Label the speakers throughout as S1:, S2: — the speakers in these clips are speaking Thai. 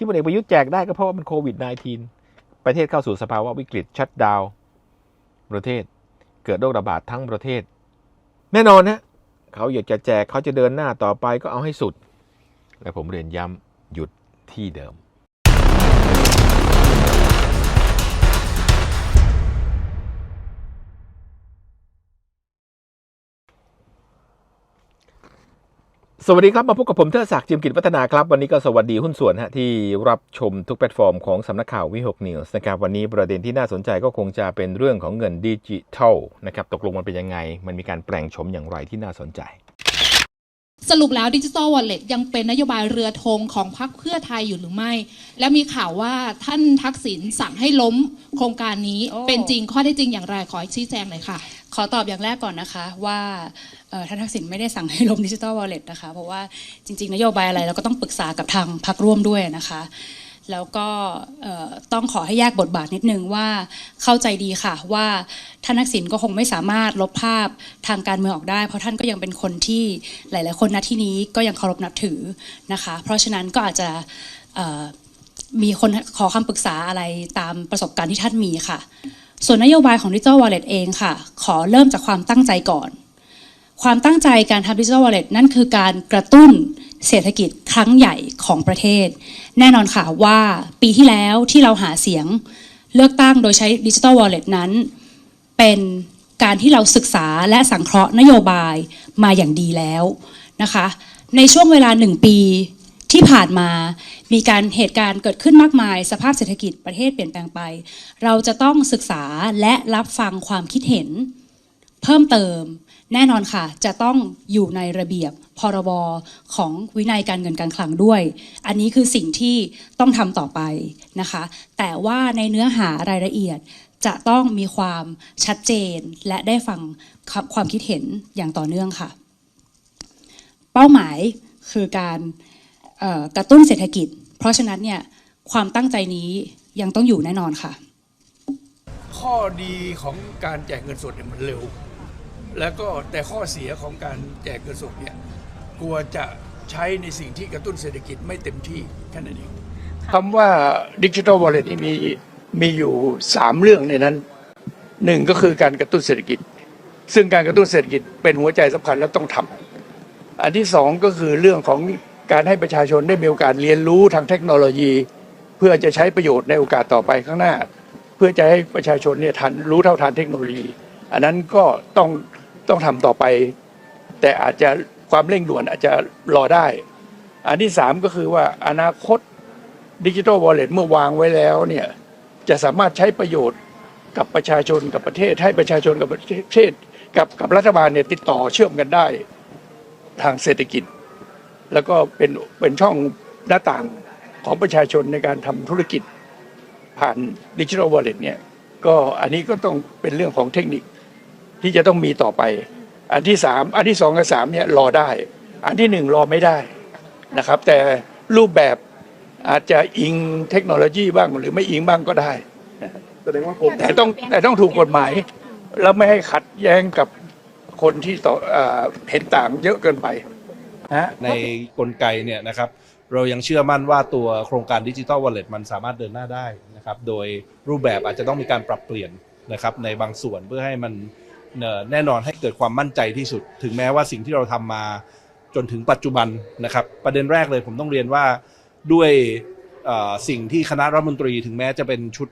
S1: ที่พลเอกประยุทธ์แจกได้ก็เพราะว่ามันโควิด -19 ประเทศเข้าสู่สภาวะวิกฤตชัดดาวน์ประเทศ เกิดโรคระบาดทั้งประเทศ แน่นอนนะเขาอยากจะแจกเขาจะเดินหน้าต่อไปก็เอาให้สุด และผมเรียนย้ำหยุดที่เดิม สวัสดีครับ มาพบกับผมเทอศักดิ์จิมกิจวัฒนาครับ วันนี้ก็สวัสดีหุ้นส่วนฮะที่รับชมทุกแพลตฟอร์มของสำนักข่าววิหกนิวส์นะครับวันนี้ประเด็นที่น่าสนใจก็คงจะเป็นเรื่องของเงินดิจิทัลนะครับตกลงมันเป็นยังไง มันมีการแปลงโฉมอย่างไรที่น่าสนใจ
S2: สรุปแล้วดิจิ t a ลวอลเล็ตยังเป็นนโยบายเรือธงของพรรคเพื่อไทยอยู่หรือไม่ และมีข่าวว่าท่านทักษิณสั่งให้ล้มโครงการนี้
S3: โอ้
S2: เป็นจริงข้อเท็จจริงอย่างไรขอชี้แจงหน่อยค่ะ
S3: ขอตอบอย่างแรกก่อนนะคะว่าท่านทักษิณไม่ได้สั่งให้ลบดิจิ t a ลวอลเล็ตนะคะ เพราะว่าจริง ๆ นโยบายอะไรเราก็ต้องปรึกษากับทางพรรคร่วมด้วยนะคะ แล้วก็ต้องขอให้แยกบทบาทนิดนึงว่าเข้าใจดีค่ะว่าท่านทักษิณก็คงไม่สามารถลบภาพทางการเมืองออกได้ เพราะท่านก็ยังเป็นคนที่หลาย ๆ คนณที่นี้ก็ยังเคารพนับถือนะคะ เพราะฉะนั้นก็อาจจะมีคนขอคำปรึกษาอะไรตามประสบการณ์ที่ท่านมีค่ะ ส่วนนโยบายของ Digital Wallet เองค่ะ ขอเริ่มจากความตั้งใจก่อน ความตั้งใจการทำ Digital Wallet นั่นคือการกระตุ้นเศรษฐกิจครั้งใหญ่ของประเทศ แน่นอนค่ะว่าปีที่แล้วที่เราหาเสียงเลือกตั้งโดยใช้ Digital Wallet นั้น เป็นการที่เราศึกษาและสังเคราะห์นโยบายมาอย่างดีแล้วนะคะ ในช่วงเวลาหนึ่งปี ที่ผ่านมามีการเหตุการณ์เกิดขึ้นมากมาย สภาพเศรษฐกิจประเทศเปลี่ยนแปลงไป เราจะต้องศึกษาและรับฟังความคิดเห็น เพิ่มเติม แน่นอนค่ะ จะต้องอยู่ในระเบียบพรบของวินัยการเงินการคลังด้วย อันนี้คือสิ่งที่ต้องทำต่อไปนะคะ แต่ว่าในเนื้อหารายละเอียดจะต้องมีความชัดเจนและได้ฟังความคิดเห็นอย่างต่อเนื่องค่ะ เป้าหมายคือการ กระตุ้นเศรษฐกิจ เพราะฉะนั้นเนี่ยความตั้งใจนี้ยังต้องอยู่แน่นอนค่ะ
S4: ข้อดีของการแจกเงินสดเนี่ยมันเร็ว แล้วก็แต่ข้อเสียของการแจกเงินสดเนี่ยกลัวจะใช้ในสิ่งที่กระตุ้นเศรษฐกิจไม่เต็มที่แค่นั้นเองคำว่าดิจิทัลวอลเล็ตมีมีอยู่สามเรื่องในนั้นหนึ่งก็คือการกระตุ้นเศรษฐกิจ ซึ่งการกระตุ้นเศรษฐกิจเป็นหัวใจสำคัญและต้องทำอันที่สองก็คือเรื่องของ การให้ประชาชนได้มีโอกาสเรียนรู้ทางเทคโนโลยี เพื่อจะใช้ประโยชน์ในโอกาสต่อไปข้างหน้า เพื่อจะให้ประชาชนเนี่ยทันรู้เท่าทันเทคโนโลยี อันนั้นก็ต้องต้องทำต่อไป แต่อาจจะความเร่งด่วนอาจจะรอได้ อันที่สามก็คือว่าอนาคตดิจิทัลวอลเล็ตเมื่อวางไว้แล้วเนี่ยจะสามารถใช้ประโยชน์กับประชาชนกับประเทศ ให้ประชาชนกับประเทศกับกับรัฐบาลเนี่ยติดต่อเชื่อมกันได้ทางเศรษฐกิจ แล้วก็เป็นเป็นช่องหน้าต่างของประชาชนในการทำธุรกิจผ่านดิจิทัลวอลเล็ตเนี่ยก็อันนี้ก็ต้องเป็นเรื่องของเทคนิคที่จะต้องมีต่อไป อันที่สามอันที่สองกับสามเนี่ยรอได้ อันที่หนึ่งรอไม่ได้นะครับ แต่รูปแบบอาจจะอิงเทคโนโลยีบ้างหรือไม่อิงบ้างก็ได้
S5: แสดงว่าผม
S4: แต่ต้องแต่ต้องถูกกฎหมาย แล้วไม่ให้ขัดแย้งกับคนที่ต่อเอ่อเห็นต่างเยอะเกินไป
S6: ในกลไกเนี่ยนะครับเรายังเชื่อมั่นว่าตัวโครงการดิจิ t a ลวอลเล็ตมันสามารถเดินหน้าได้นะครับโดยรูปแบบอาจจะต้องมีการปรับเปลี่ยนนะครับในบางส่วนเพื่อให้มันแน่นอนให้เกิดความมั่นใจที่สุด ถึงแม้ว่าสิ่งที่เราทำมาจนถึงปัจจุบันนะครับ ประเด็นแรกเลยผมต้องเรียนว่าด้วยสิ่งที่คณะรัฐมนตรี ถึงแม้จะเป็นชุด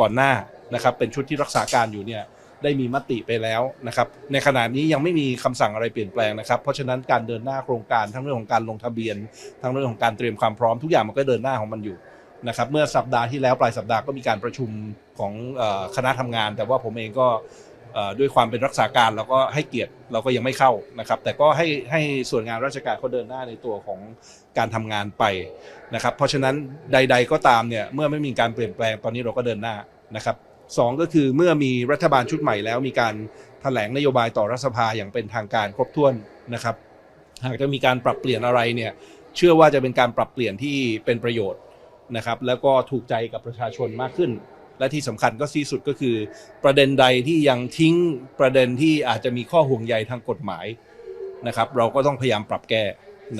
S6: ก่อนหน้านะครับเป็นชุดที่รักษาการอยู่เนี่ย ได้มีมติไปแล้วนะครับ ในขณะนี้ยังไม่มีคำสั่งอะไรเปลี่ยนแปลงนะครับ เพราะฉะนั้นการเดินหน้าโครงการทั้งเรื่องของการลงทะเบียน ทั้งเรื่องของการเตรียมความพร้อมทุกอย่างมันก็เดินหน้าของมันอยู่นะครับ เมื่อสัปดาห์ที่แล้วปลายสัปดาห์ก็มีการประชุมของคณะทำงาน แต่ว่าผมเองก็ด้วยความเป็นรักษาการเราก็ให้เกียรติเราก็ยังไม่เข้านะครับ แต่ก็ให้ให้ส่วนงานราชการเขาเดินหน้าในตัวของการทำงานไปนะครับ เพราะฉะนั้นใด ๆก็ตามเนี่ยเมื่อไม่มีการเปลี่ยนแปลงตอนนี้เราก็เดินหน้านะครับ สองก็คือเมื่อมีรัฐบาลชุดใหม่แล้วมีการแถลงนโยบายต่อรัฐสภาอย่างเป็นทางการครบถ้วนนะครับ หากจะมีการปรับเปลี่ยนอะไรเนี่ยเชื่อว่าจะเป็นการปรับเปลี่ยนที่เป็นประโยชน์นะครับ แล้วก็ถูกใจกับประชาชนมากขึ้น และที่สำคัญก็ที่สุดก็คือ ประเด็นใดที่ยังทิ้งประเด็นที่อาจจะมีข้อห่วงใยทางกฎหมายนะครับ เราก็ต้องพยายามปรับแก้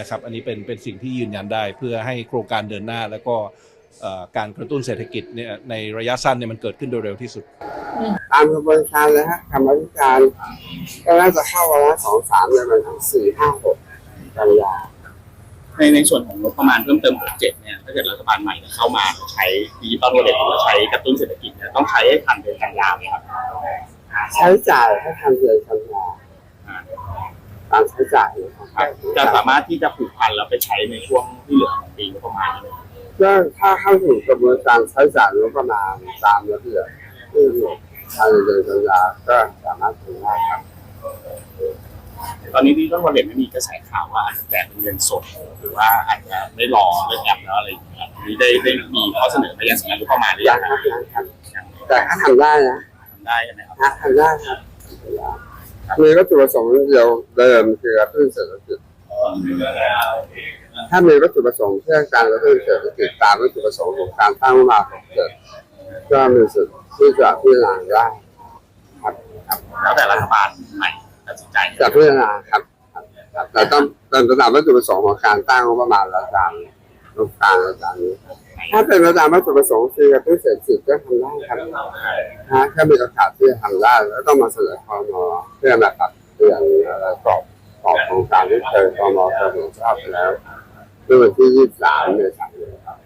S6: นะครับ อันนี้เป็นเป็นสิ่งที่ยืนยันได้เพื่อให้โครงการเดินหน้าแล้วก็ การกระตุ้นเศรษฐกิจเนี่ยในระยะสั้นเนี่ยมันเกิดขึ้นโดยเร็วที่สุด
S5: ตามกระบวนการเลยฮะกรรมธิการก็น่าจะเข้าวันละสองสามในวันทั้งสี่ห้าหกกันยา
S7: ในในส่วนของงบประมาณเพิ่มเติม67เนี่ยถ้าเกิดรัฐบาลใหม่เนี่ยเข้ามาใช้ดิจิตอลวอลเล็ตหรือว่าใช้กระตุ้นเศรษฐกิจเนี่ยต้องใช้ให้ทันเดือนกันยาไหมครับ
S5: ใช้จ่ายให้ทันเดือนกันยาการใช้จ่ายนะครับ
S7: จะสามารถที่จะผูกพันแล้วไปใช้ในช่วงที่เหลือของปีงบประมาณนี้ไหม
S5: ก็ถ้าเข้าสู่กระบวนการใช้จ่ายงบประมาณตามระเบียบที่อยู่ภายในเดือนกันยาก็สามารถทำได้ครับ
S7: ตอนนี้ดิจิตอลวอลเล็ตไม่มีกระแสข่าวว่าอาจจะแจกเป็นเงินสด หรือว่าอาจจะไม่รอเรื่องแอปแล้วอะไรอย่างเงี้ยอันนี้ได้ได้มีข้อเสนอไปยังสำนักงบประมาณหรือ
S5: อ
S7: ยั
S5: ยางก
S7: ค
S5: ค
S7: รั
S5: รั
S7: บบ
S5: อยากครับแต่ถ้าทำได้นะ
S7: ทำได้ใช่ไหมครับ
S5: ฮะทำได้ครับมีวัตถุประสงค์เดียวเดิมคือกระตุ้นเศรษฐกิจ ถ้ามีวัตถุประสงค์เพื่อการกระตุ้นเศรษฐกิจตามวัตถุประสงค์ของการตั้งมาของเกิดก็มีสิทธิ์ที่จะพิจารณาได้
S7: แล้วแต่รัฐบาลใหม่ตัดสินใจ
S5: จะพิจารณาครับครับครับแต่ต้องเป็นตามวัตถุประสงค์ของการตั้งงบประมาณและการลงการในการนี้ครับถ้าเป็นไปตามวัตถุประสงค์คือกระตุ้นเศรษฐกิจก็ทำได้ครับฮะถ้ามีโอกาสที่จะทำได้แล้วต้องมาเสนอคอมเพื่อมาปรับเปลี่ยนอะไรกรอบกรอบโครงการที่เคยคอมเคยเห็นชอบไปแล้ว เมื่อวันที่23เมษายนครับ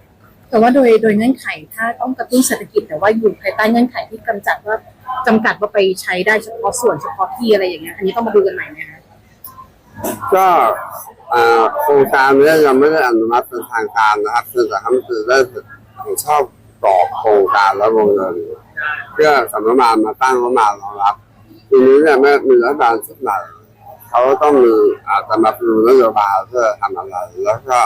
S8: แต่ว่าโดยโดยเงื่อนไขถ้าต้องกระตุ้นเศรษฐกิจแต่ว่าอยู่ภายใต้เงื่อนไขที่กำจัดว่าจำกัดว่าไปใช้ได้เฉพาะส่วนเฉพาะที่อะไรอย่างเงี้ยอันนี้ต้องมาดูกันใหม่นะคะ
S5: ก็อ่าโครงการนี้ยังไม่ได้อนุมัติเป็นทางการนะครับซึ่งแต่คำคือได้เห็นชอบกรอบโครงการและวงเงินเพื่อสำนักงานมาตั้งงบประมาณรองรับทีนี้เนี่ยเมื่อมีรัฐบาลชุดใหม่ เขาต้องมีอาจจะมาดูนโยบายเพื่อทำอะไร แล้วก็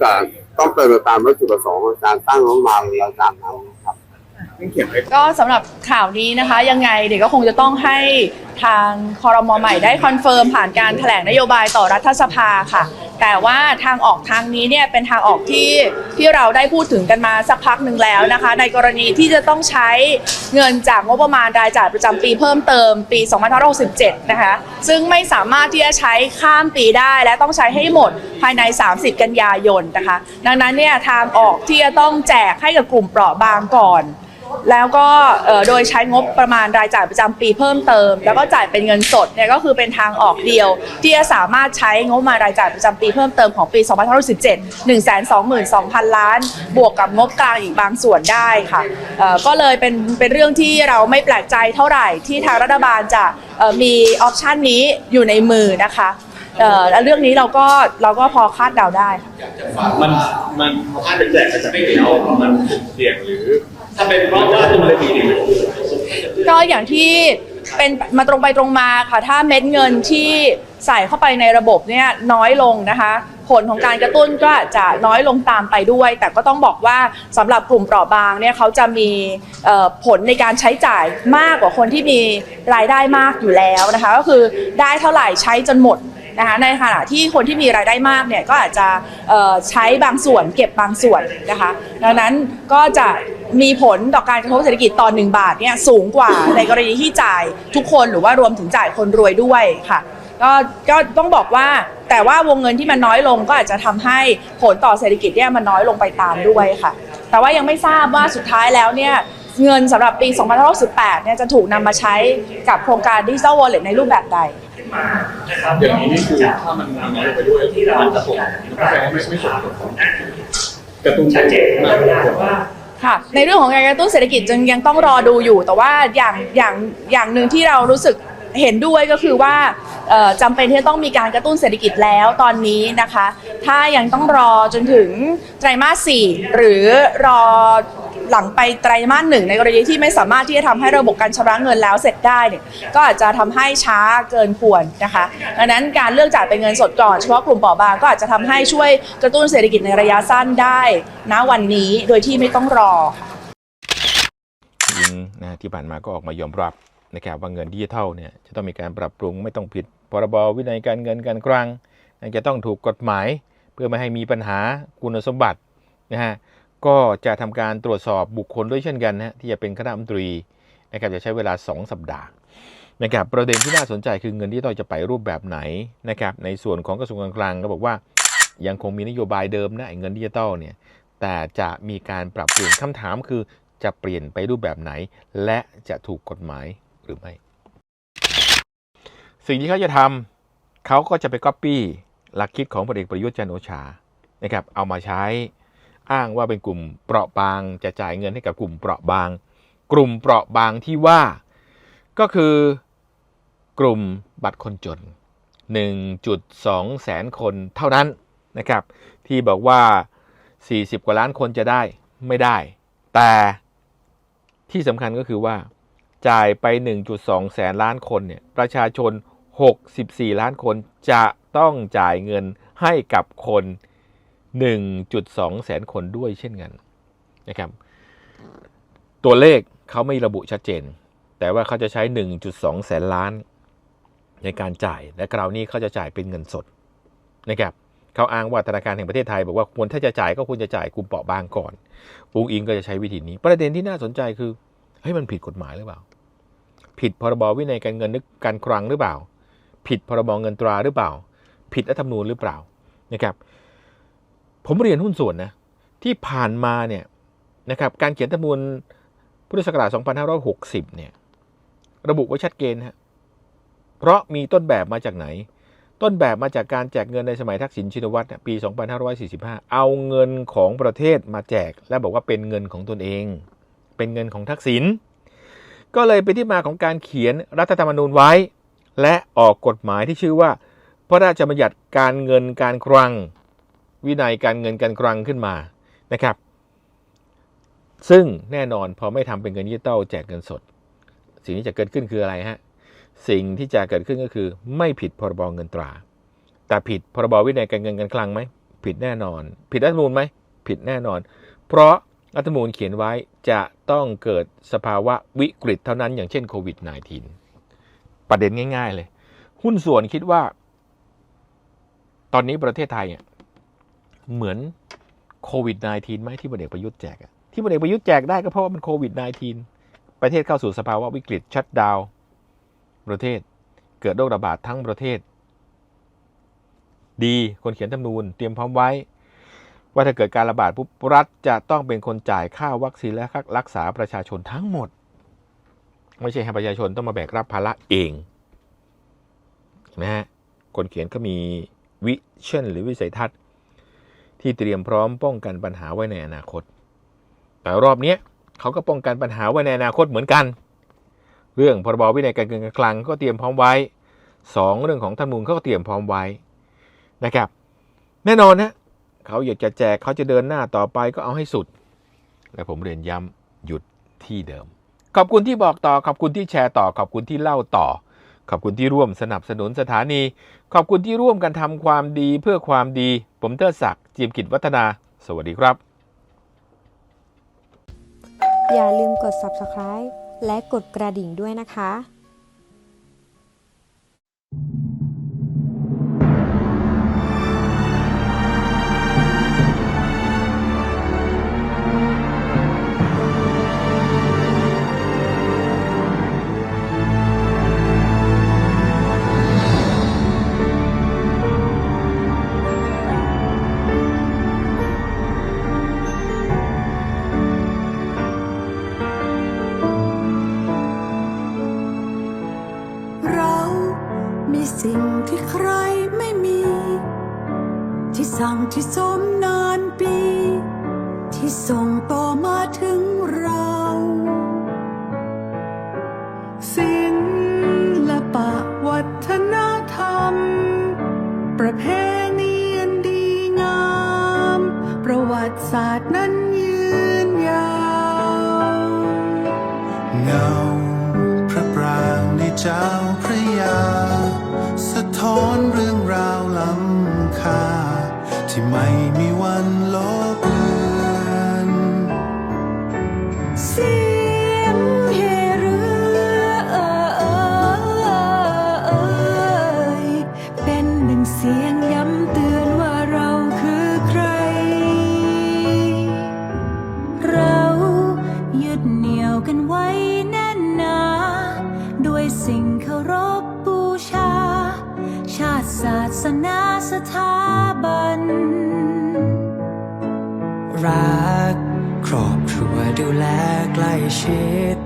S5: จะต้องเป็นไปตามวัตถุประสงค์ของการตั้งงบประมาณและการนั้นนะครับ
S9: ก็สำหรับข่าวนี้นะคะ ยังไงเดี๋ยวก็คงจะต้องให้ทางคอรมอใหม่ได้คอนเฟิร์มผ่านการแถลงนโยบายต่อรัฐสภาค่ะ แต่ว่าทางออกทางนี้เนี่ยเป็นทางออกที่ที่เราได้พูดถึงกันมาสักพักหนึ่งแล้วนะคะ ในกรณีที่จะต้องใช้เงินจากงบประมาณรายจ่ายประจำปีเพิ่มเติมปี 2567 นะคะ ซึ่งไม่สามารถที่จะใช้ข้ามปีได้และต้องใช้ให้หมดภายใน 30 กันยายนนะคะ ดังนั้นเนี่ยทางออกที่จะต้องแจกให้กับกลุ่มเปราะบางก่อน แล้วก็เอ่อโดยใช้งบประมาณรายจ่ายประจำปีเพิ่มเติม แล้วก็จ่ายเป็นเงินสดเนี่ยก็คือเป็นทางออกเดียว ที่จะสามารถใช้งบประมาณรายจ่ายประจำปีเพิ่มเติมของปี2567 122,000 ล้าน บวกกับงบกลางอีกบางส่วนได้ค่ะเอ่อก็เลยเป็นเป็นเรื่องที่เราไม่แปลกใจเท่าไหร่ที่ทางรัฐบาลจะเอ่อมีออปชันนี้อยู่ในมือนะคะเอ่อและเรื่องนี้เราก็เราก็พอคาดเดาได้ค่ะ
S7: มันมันถ้าเป็นแจกประจำปีแล้วมันเสี่ยงหรือ ถ้าเป็นเพราะว่าตุ้มเลยปีนี้
S9: ก็อย่างที่เป็นมาตรงไปตรงมาค่ะถ้าเม็ดเงินที่ใส่เข้าไปในระบบเนี่ยน้อยลงนะคะ ผลของการกระตุ้นก็จะน้อยลงตามไปด้วย แต่ก็ต้องบอกว่าสำหรับกลุ่มเปราะบางเนี่ยเขาจะมีผลในการใช้จ่ายมากกว่าคนที่มีรายได้มากอยู่แล้วนะคะ ก็คือได้เท่าไหร่ใช้จนหมด นะคะในขณะที่คนที่มีรายได้มากเนี่ยก็อาจจะใช้บางส่วนเก็บบางส่วนนะคะดังนั้นก็จะมีผลต่อการกระทบเศรษฐกิจต่อ1บาทเนี่ยสูงกว่าในกรณีที่จ่ายทุกคนหรือว่ารวมถึงจ่ายคนรวยด้วยค่ะก็ก็ต้องบอกว่าแต่ว่าวงเงินที่มันน้อยลงก็อาจจะทำให้ผลต่อเศรษฐกิจเนี่ยมันน้อยลงไปตามด้วยค่ะ แต่ว่ายังไม่ทราบว่าสุดท้ายแล้วเนี่ย เงินสำหรับปี 2568เนี่ยจะถูกนำมาใช้กับโครงการดิจิทัลวอลเล็ตในรูปแบบใด
S7: อย่างนี้นี่คือถ้ามันน้อยไปด้วยมันจะส่งแปลว่าไม่ไม่ส่งผลของกระตุ้นชัดเจนมากกว่า
S9: ค่ะในเรื่องของการกระตุ้นเศรษฐกิจยังยังต้องรอดูอยู่ แต่ว่าอย่างอย่างอย่างหนึ่งที่เรารู้สึกเห็นด้วยก็คือว่าเอ่อจำเป็นที่จะต้องมีการกระตุ้นเศรษฐกิจแล้วตอนนี้นะคะ ถ้ายังต้องรอจนถึงไตรมาสสี่หรือรอ หลังไปไตรมาสหนึ่งในกรณีที่ไม่สามารถที่จะทำให้ระบบการชำระเงินแล้วเสร็จได้เนี่ยก็อาจจะทำให้ช้าเกินควรนะคะดังนั้นการเลือกจ่ายเป็นเงินสดก่อนเฉพาะกลุ่มเปราะบางก็อาจจะทำให้ช่วยกระตุ้นเศรษฐกิจในระยะสั้นได้ณวันนี้โดยที่ไม่ต้องรอ
S1: ยิงนะที่ผ่านมาก็ออกมายอมรับนะครับว่าเงินดิจิทัลเนี่ยจะต้องมีการปรับปรุงไม่ต้องผิดพรบวินัยการเงินการคลังจะต้องถูกกฎหมาย เพื่อไม่ให้มีปัญหาคุณสมบัตินะฮะ ก็จะทำการตรวจสอบบุคคลด้วยเช่นกันนะฮะที่จะเป็นคณะรัฐมนตรีนะครับจะใช้เวลา 2 สัปดาห์นะครับประเด็นที่น่าสนใจคือเงินที่เราจะไปรูปแบบไหนนะครับในส่วนของกระทรวงการคลังก็บอกว่ายังคงมีนโยบายเดิมนะเงินดิจิตอลเนี่ยแต่จะมีการปรับเปลี่ยนคำถามคือจะเปลี่ยนไปรูปแบบไหน และจะถูกกฎหมายหรือไม่ สิ่งที่เขาจะทำเขาก็จะไปก๊อปปี้หลักคิดของพลเอกประยุทธ์จันโอชานะครับเอามาใช้ อ้างว่าเป็นกลุ่มเปราะบาง จะจ่ายเงินให้กับกลุ่มเปราะบาง กลุ่มเปราะบางที่ว่า ก็คือกลุ่มบัตรคนจน 1.2 แสนคนเท่านั้นนะครับ ที่บอกว่า 40 กว่าล้านคนจะได้ไม่ได้ แต่ที่สำคัญก็คือว่า จ่ายไป 1.2 แสนล้านคนเนี่ยประชาชน 64 ล้านคนจะต้องจ่ายเงินให้กับคน 1.2 แสนคนด้วยเช่นกันนะครับ ตัวเลขเขาไม่ระบุชัดเจน แต่ว่าเขาจะใช้ 1.2 แสนล้านในการจ่าย และคราวนี้เขาจะจ่ายเป็นเงินสดนะครับเขาอ้างว่าธนาคารแห่งประเทศไทยบอกว่าควรถ้าจะจ่ายก็ควรจะจ่ายกลุ่มเปราะบางก่อนปุงอิงก็จะใช้วิธีนี้ ประเด็นที่น่าสนใจคือเฮ้ยมันผิดกฎหมายหรือเปล่า ผิดพรบวินัยการเงินนึกการคลังหรือเปล่า ผิดพรบเงินตราหรือเปล่า ผิดรัฐธรรมนูญหรือเปล่านะครับ ผมเรียนหุ้นส่วนนะที่ผ่านมาเนี่ยนะครับการเขียนรัฐธรรมนูญพุทธศักราช2560 เนี่ย ระบุไว้ชัดเจนฮะเพราะมีต้นแบบมาจากไหน ต้นแบบมาจากการแจกเงินในสมัยทักษิณชินวัตรนะปี 2545 เอาเงินของประเทศมาแจก และบอกว่าเป็นเงินของตนเอง เป็นเงินของทักษิณก็เลยเป็นที่มาของการเขียนรัฐธรรมนูญไว้ และออกกฎหมายที่ชื่อว่า พระราชบัญญัติการเงินการคลัง วินัยการเงินการคลังขึ้นมานะครับ ซึ่งแน่นอนพอไม่ทำเป็นเงินดิจิตอลแจกเงินสด สิ่งที่จะเกิดขึ้นคืออะไรฮะสิ่งที่จะเกิดขึ้นก็คือ ไม่ผิดพรบเงินตรา แต่ผิดพรบวินัยการเงินการคลังไหมผิดแน่นอน ผิดรัฐธรรมนูญไหมผิดแน่นอน เพราะรัฐธรรมนูญเขียนไว้จะต้องเกิดสภาวะวิกฤตเท่านั้นอย่างเช่นโควิด -19 ประเด็นง่าย ๆ เลย หุ้นส่วนคิดว่า ตอนนี้ประเทศไทยเนี่ย เหมือนโควิด -19 ไหมที่พลเอกประยุทธ์แจกที่พลเอกประยุทธ์แจกได้ก็เพราะว่ามันโควิด -19 ประเทศเข้าสู่สภาวะวิกฤตชัดดาวประเทศ เกิดโรคระบาดทั้งประเทศ ดีคนเขียนธรรมนูญเตรียมพร้อมไว้ ว่าถ้าเกิดการระบาดปุ๊บรัฐจะต้องเป็นคนจ่ายค่าวัคซีนและค่ารักษาประชาชนทั้งหมด ไม่ใช่ให้ประชาชนต้องมาแบกรับภาระเองนะฮะคนเขียนก็มีวิชั่นหรือวิสัยทัศน์ ที่เตรียมพร้อมป้องกันปัญหาไว้ในอนาคต แต่รอบนี้เขาก็ป้องกันปัญหาไว้ในอนาคตเหมือนกัน เรื่องพรบวินัยการเงินการคลังก็เตรียมพร้อมไว้สองเรื่องของธรรมนูญเขาก็เตรียมพร้อมไว้นะครับ แน่นอนนะเขาอยากจะแจกเขาจะเดินหน้าต่อไปก็เอาให้สุด และผมเรียนย้ำหยุดที่เดิม ขอบคุณที่บอกต่อขอบคุณที่แชร์ต่อขอบคุณที่เล่าต่อขอบคุณที่ร่วมสนับสนุนสถานี ขอบคุณที่ร่วมกันทำความดีเพื่อความดี ผมเทอศักดิ์ จีมกิจวัฒนา สวัสดีครับ
S10: อย่าลืมกด subscribe และกดกระดิ่งด้วยนะคะ
S11: ประเพณีอันดีงาม ประวัติศาสตร์นั้นยืนยาว
S12: เงาพระปรางในเจ้า รั
S11: ก ค
S13: รอบครัวดูแลใกล้ชิด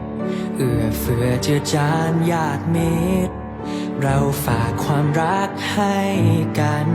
S13: เอื้อเฟื้อเจือจานญาติมิตร เราฝากความรักให้กัน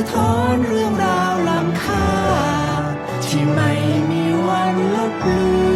S13: ะ
S12: ท้อนเรื่องราวล้ำค่า ที่ไม่มีวันลบลือ